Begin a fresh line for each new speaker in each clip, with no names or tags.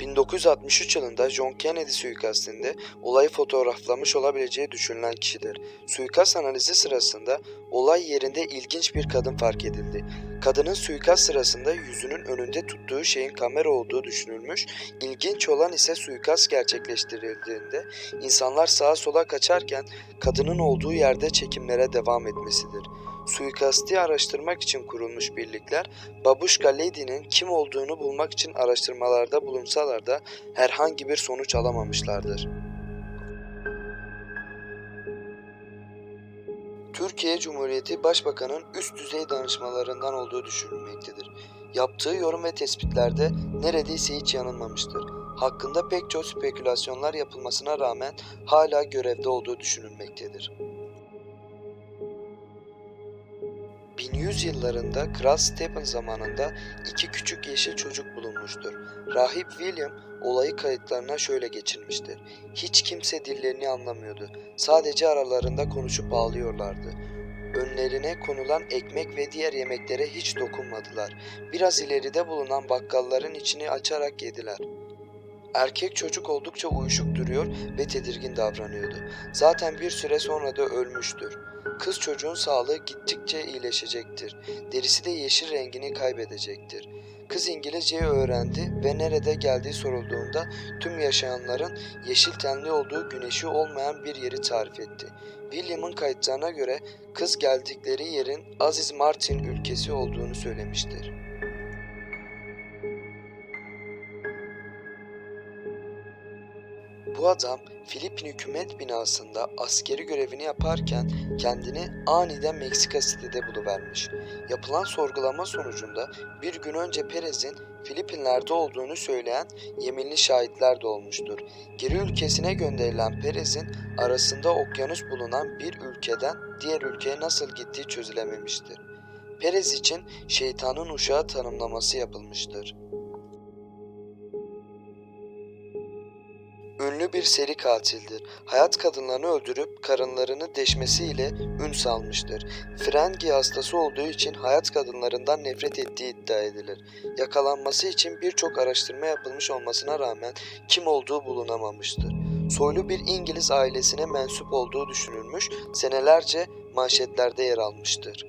1963 yılında John Kennedy suikastinde olayı fotoğraflamış olabileceği düşünülen kişidir. Suikast analizi sırasında olay yerinde ilginç bir kadın fark edildi. Kadının suikast sırasında yüzünün önünde tuttuğu şeyin kamera olduğu düşünülmüş. İlginç olan ise suikast gerçekleştirildiğinde insanlar sağa sola kaçarken kadının olduğu yerde çekimlere devam etmesidir. Suikasti araştırmak için kurulmuş birlikler Babuşka Lady'nin kim olduğunu bulmak için araştırmalarda bulunsalar da herhangi bir sonuç alamamışlardır. Türkiye Cumhuriyeti Başbakanın üst düzey danışmalarından olduğu düşünülmektedir. Yaptığı yorum ve tespitlerde neredeyse hiç yanılmamıştır. Hakkında pek çok spekülasyonlar yapılmasına rağmen hala görevde olduğu düşünülmektedir. 1100 yıllarında Kral Stephen zamanında iki küçük yeşil çocuk bulunmuştur. Rahip William olayı kayıtlarına şöyle geçirmiştir. Hiç kimse dillerini anlamıyordu. Sadece aralarında konuşup ağlıyorlardı. Önlerine konulan ekmek ve diğer yemeklere hiç dokunmadılar. Biraz ileride bulunan bakkalların içini açarak yediler. Erkek çocuk oldukça uyuşuk duruyor ve tedirgin davranıyordu. Zaten bir süre sonra da ölmüştür. Kız çocuğun sağlığı gittikçe iyileşecektir. Derisi de yeşil rengini kaybedecektir. Kız İngilizceyi öğrendi ve nerede geldiği sorulduğunda tüm yaşayanların yeşil tenli olduğu güneşi olmayan bir yeri tarif etti. William'ın kayıtlarına göre kız geldikleri yerin Aziz Martin ülkesi olduğunu söylemiştir. Bu adam Filipin hükümet binasında askeri görevini yaparken kendini aniden Meksika City'de buluvermiş. Yapılan sorgulama sonucunda bir gün önce Perez'in Filipinler'de olduğunu söyleyen yeminli şahitler de olmuştur. Geri ülkesine gönderilen Perez'in arasında okyanus bulunan bir ülkeden diğer ülkeye nasıl gittiği çözülememiştir. Perez için şeytanın uşağı tanımlaması yapılmıştır. Ünlü bir seri katildir. Hayat kadınlarını öldürüp karınlarını deşmesiyle ün salmıştır. Frengi hastası olduğu için hayat kadınlarından nefret ettiği iddia edilir. Yakalanması için birçok araştırma yapılmış olmasına rağmen kim olduğu bulunamamıştır. Soylu bir İngiliz ailesine mensup olduğu düşünülmüş, senelerce manşetlerde yer almıştır.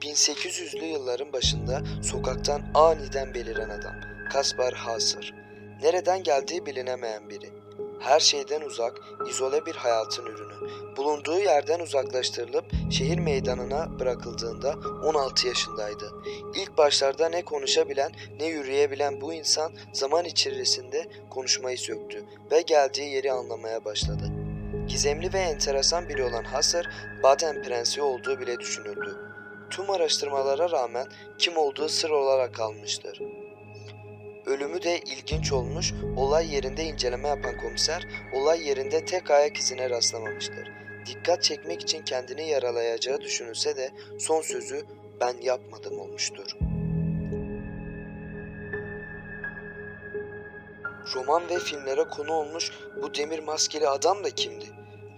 1800'lü yılların başında sokaktan aniden beliren adam. Kaspar Hauser. Nereden geldiği bilinemeyen biri. Her şeyden uzak, izole bir hayatın ürünü. Bulunduğu yerden uzaklaştırılıp şehir meydanına bırakıldığında 16 yaşındaydı. İlk başlarda ne konuşabilen ne yürüyebilen bu insan zaman içerisinde konuşmayı söktü ve geldiği yeri anlamaya başladı. Gizemli ve enteresan biri olan Hauser, Baden Prensi olduğu bile düşünüldü. Tüm araştırmalara rağmen kim olduğu sır olarak kalmıştır. Ölümü de ilginç olmuş, olay yerinde inceleme yapan komiser, olay yerinde tek ayak izine rastlamamıştır. Dikkat çekmek için kendini yaralayacağı düşünülse de son sözü ben yapmadım olmuştur. Roman ve filmlere konu olmuş bu demir maskeli adam da kimdi?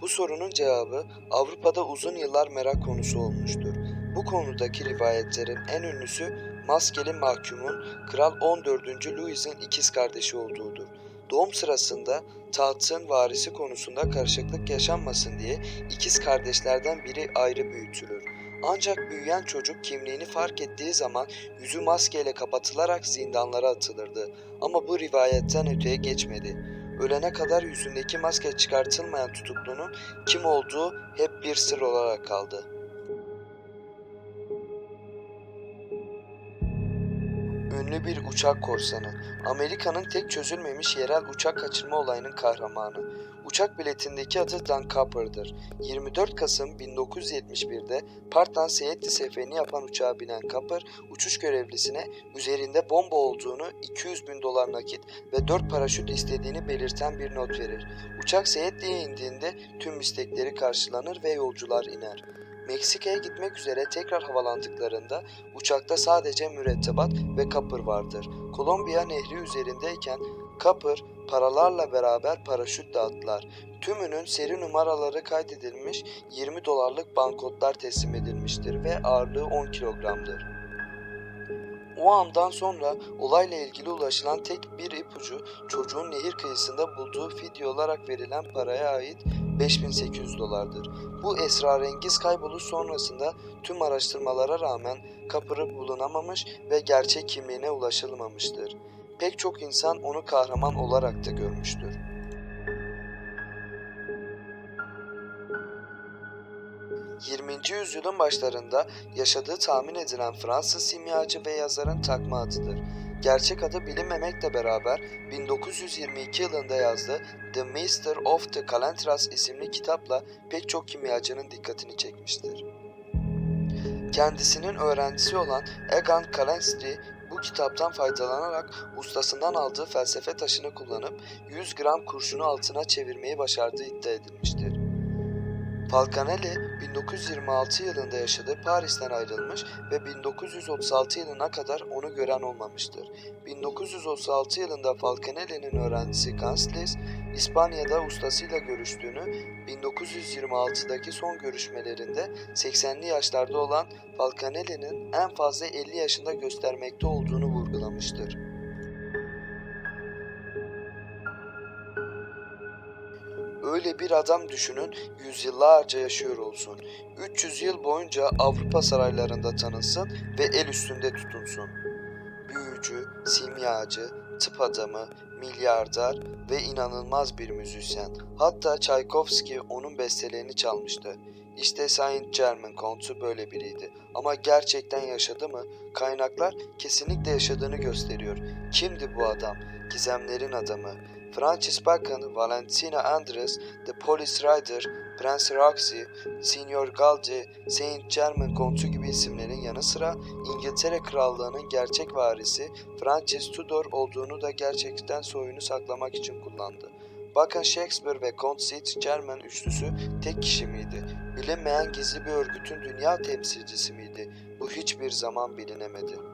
Bu sorunun cevabı Avrupa'da uzun yıllar merak konusu olmuştur. Bu konudaki rivayetlerin en ünlüsü maskeli mahkumun Kral 14. Louis'in ikiz kardeşi olduğudur. Doğum sırasında tahtın varisi konusunda karışıklık yaşanmasın diye ikiz kardeşlerden biri ayrı büyütülür. Ancak büyüyen çocuk kimliğini fark ettiği zaman yüzü maskeyle kapatılarak zindanlara atılırdı. Ama bu rivayetten öteye geçmedi. Ölene kadar yüzündeki maske çıkartılmayan tutuklunun kim olduğu hep bir sır olarak kaldı. Ünlü bir uçak korsanı, Amerika'nın tek çözülmemiş yerel uçak kaçırma olayının kahramanı. Uçak biletindeki adı Dan Copper'dır. 24 Kasım 1971'de Part'tan Seyetli seferini yapan uçağa binen Copper, uçuş görevlisine üzerinde bomba olduğunu, 200 bin dolar nakit ve 4 paraşüt istediğini belirten bir not verir. Uçak Seyetli'ye indiğinde tüm istekleri karşılanır ve yolcular iner. Meksika'ya gitmek üzere tekrar havalandıklarında uçakta sadece mürettebat ve Kapır vardır. Kolombiya nehri üzerindeyken Kapır paralarla beraber paraşüt dağıttılar. Tümünün seri numaraları kaydedilmiş 20 dolarlık banknotlar teslim edilmiştir ve ağırlığı 10 kilogramdır. O andan sonra olayla ilgili ulaşılan tek bir ipucu çocuğun nehir kıyısında bulduğu fidye olarak verilen paraya ait 5800 dolardır. Bu esrarengiz kayboluş sonrasında tüm araştırmalara rağmen kapırı bulunamamış ve gerçek kimliğine ulaşılmamıştır. Pek çok insan onu kahraman olarak da görmüştür. 20. yüzyılın başlarında yaşadığı tahmin edilen Fransız simyacı ve yazarın takma adıdır. Gerçek adı bilinmemekle beraber 1922 yılında yazdığı The Master of the Calentras isimli kitapla pek çok kimyacının dikkatini çekmiştir. Kendisinin öğrencisi olan Egan Kalensky bu kitaptan faydalanarak ustasından aldığı felsefe taşını kullanıp 100 gram kurşunu altına çevirmeyi başardığı iddia edilmiştir. Falcanelli 1926 yılında yaşadığı Paris'ten ayrılmış ve 1936 yılına kadar onu gören olmamıştır. 1936 yılında Falcanelli'nin öğrencisi Gansles, İspanya'da ustasıyla görüştüğünü, 1926'daki son görüşmelerinde 80'li yaşlarda olan Falcanelli'nin en fazla 50 yaşında göstermekte olduğunu vurgulamıştır. Öyle bir adam düşünün yüzyıllarca yaşıyor olsun. 300 yıl boyunca Avrupa saraylarında tanınsın ve el üstünde tutunsun. Büyücü, simyacı, tıp adamı, milyarder ve inanılmaz bir müzisyen. Hatta Tchaikovsky onun bestelerini çalmıştı. İşte Saint Germain kontu böyle biriydi. Ama gerçekten yaşadı mı? Kaynaklar kesinlikle yaşadığını gösteriyor. Kimdi bu adam? Gizemlerin adamı. Francis Bacon, Valentina Andres, The Police Rider, Prince Roxy, Signor Galdi, Saint Germain kontu gibi isimlerin yanı sıra İngiltere Krallığı'nın gerçek varisi Francis Tudor olduğunu da gerçekten soyunu saklamak için kullandı. Bakın Shakespeare ve Kont St. Germain üçlüsü tek kişi miydi? Bilinmeyen gizli bir örgütün dünya temsilcisi miydi? Bu hiçbir zaman bilinemedi.